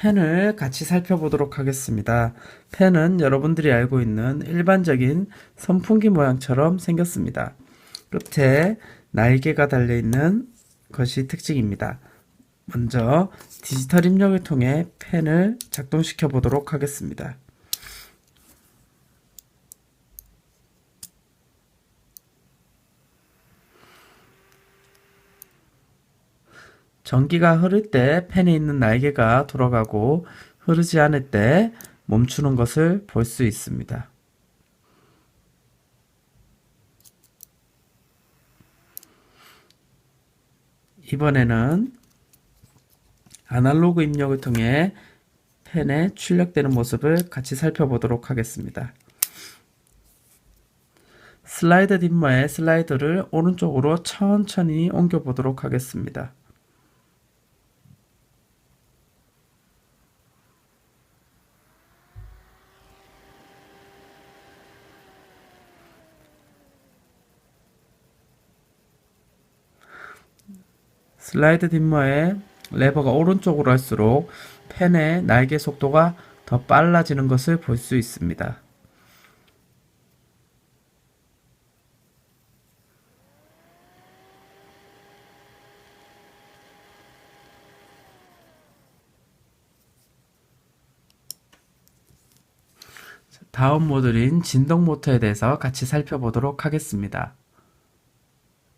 펜을 같이 살펴보도록 하겠습니다. 펜은 여러분들이 알고 있는 일반적인 선풍기 모양처럼 생겼습니다. 끝에 날개가 달려있는 것이 특징입니다. 먼저 디지털 입력을 통해 펜을 작동시켜 보도록 하겠습니다. 전기가 흐를 때 펜에 있는 날개가 돌아가고 흐르지 않을 때 멈추는 것을 볼 수 있습니다. 이번에는 아날로그 입력을 통해 펜에 출력되는 모습을 같이 살펴보도록 하겠습니다. 슬라이드 dim머의 슬라이드를 오른쪽으로 천천히 옮겨 보도록 하겠습니다. 슬라이드 딤머의 레버가 오른쪽으로 할수록 펜의 날개 속도가 더 빨라지는 것을 볼 수 있습니다. 다음 모듈인 진동 모터에 대해서 같이 살펴보도록 하겠습니다.